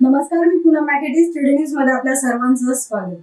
नमस्कार मी पूनम मॅकेटीस टीडी न्यूजमध्ये आपल्या सर्वांचं स्वागत.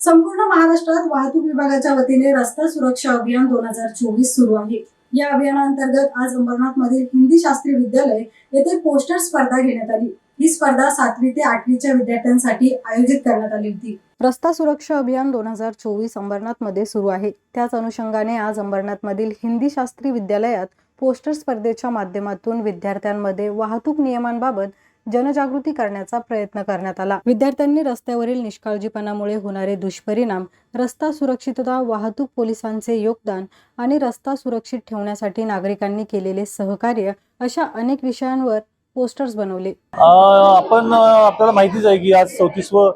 संपूर्ण महाराष्ट्रात वाहतूक विभागाच्या वतीने रस्ता सुरक्षा अभियान दोन हजार चोवीस सुरू आहे. या अभियानांतर्गत आज अंबरनाथ मधील हिंदी शास्त्री विद्यालय येथे पोस्टर स्पर्धा घेण्यात आली. ही स्पर्धा सातवी ते आठवीच्या विद्यार्थ्यांसाठी आयोजित करण्यात आली होती. रस्ता सुरक्षा अभियान दोन हजार चोवीस अंबरनाथमध्ये सुरू आहे. त्याच अनुषंगाने आज अंबरनाथ मधील हिंदी शास्त्री विद्यालयात पोस्टर स्पर्धेच्या माध्यमातून विद्यार्थ्यांमध्ये वाहतूक नियमांबाबत जनजागृती करण्याचा प्रयत्न करण्यात आला. विद्यार्थ्यांनी रस्त्यावरील निष्काळजीपणामुळे होणारे दुष्परिणाम रस्ता सुरक्षितता वाहतूक पोलिसांचे योगदान आणि रस्ता सुरक्षित ठेवण्यासाठी नागरिकांनी केलेले सहकार्य अशा अनेक विषयांवर पोस्टर्स बनवले. आपण आपल्याला माहितीच आहे की आज चौतीसवं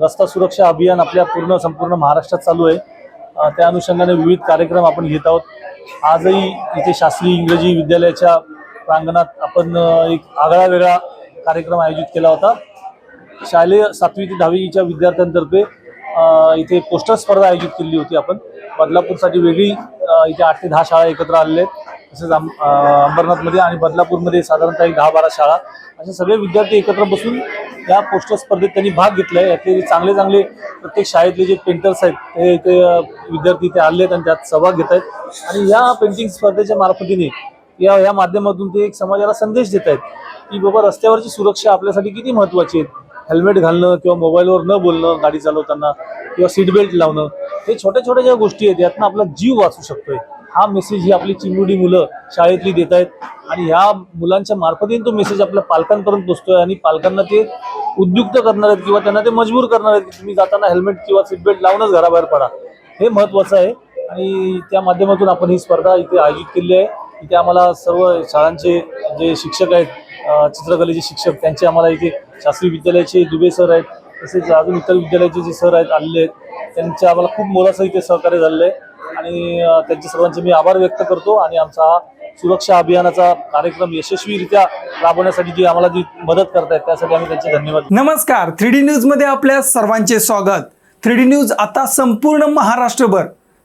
रस्ता सुरक्षा अभियान आपल्या पूर्ण संपूर्ण महाराष्ट्रात चालू आहे. त्या अनुषंगाने विविध कार्यक्रम आपण घेत आहोत. आजही इथे शास्त्री इंग्रजी विद्यालयाच्या प्रांगणात आपण एक आगळा वेगळा कार्यक्रम आयोजित केला होता. शालेय सातवी ते दहावीच्या विद्यार्थ्यांतर्फे इथे पोस्टर स्पर्धा आयोजित केली होती आपण. बदलापूरसाठी वेगळी इथे आठ ते दहा शाळा एकत्र आलेल्या आहेत. तसेच आम- अंबरनाथमध्ये आणि बदलापूरमध्ये साधारणतः एक दहा बारा शाळा. असे सगळे विद्यार्थी एकत्र बसून या पोस्टर स्पर्धेत त्यांनी भाग घेतला आहे यातले चांगले चांगले प्रत्येक शाळेतले जे पेंटर्स आहेत ते ते विद्यार्थी इथे आले आहेत आणि त्यात सहभाग घेत आहेत. आणि या पेंटिंग स्पर्धेच्या मार्फतीने या या माध्यमातून ते एक समाजाला संदेश देत आहेत. की बाबा रस्त्यावरची सुरक्षा आपल्यासाठी किती महत्त्वाची आहे हेल्मेट घालणं किंवा मोबाईलवर न बोलणं गाडी चालवताना किंवा सीट बेल्ट लावणं हे छोट्या छोट्या ज्या गोष्टी आहेत यातनं आपला जीव वाचू शकतोय. हा मेसेज ही आपली चिमुडी मुलं शाळेतली देत आहेत आणि ह्या मुलांच्या मार्फतीने तो मेसेज आपल्या पालकांपर्यंत पोहोचतोय आणि पालकांना ते उद्युक्त करणार आहेत किंवा त्यांना ते मजबूर करणार आहेत की तुम्ही जाताना हेल्मेट किंवा सीट बेल्ट लावूनच घराबाहेर पडा. हे महत्त्वाचं आहे आणि त्या माध्यमातून आपण ही स्पर्धा इथे आयोजित केली आहे. इथे आम्हाला सर्व शाळांचे जे शिक्षक आहेत चित्रकलेचे शिक्षक त्यांचे आम्हाला इथे शास्त्री विद्यालयाचे दुबे सर आहेत तसेच अजून इतर विद्यालयाचे जे सर आहेत आलेले आहेत त्यांचे आम्हाला खूप मोलाचं इथे सहकार्य झालेलं आहे. आणि त्यांचे सर्वांचे मी आभार व्यक्त करतो आणि आमचा सुरक्षा अभियानाचा कार्यक्रम यशस्वीरित्या राबवण्यासाठी जी आम्हाला जी मदत करतायत त्यासाठी आम्ही त्यांचे धन्यवाद नमस्कार. थ्री डी न्यूजमध्ये आपल्या सर्वांचे स्वागत. थ्री डी न्यूज आता संपूर्ण महाराष्ट्रभर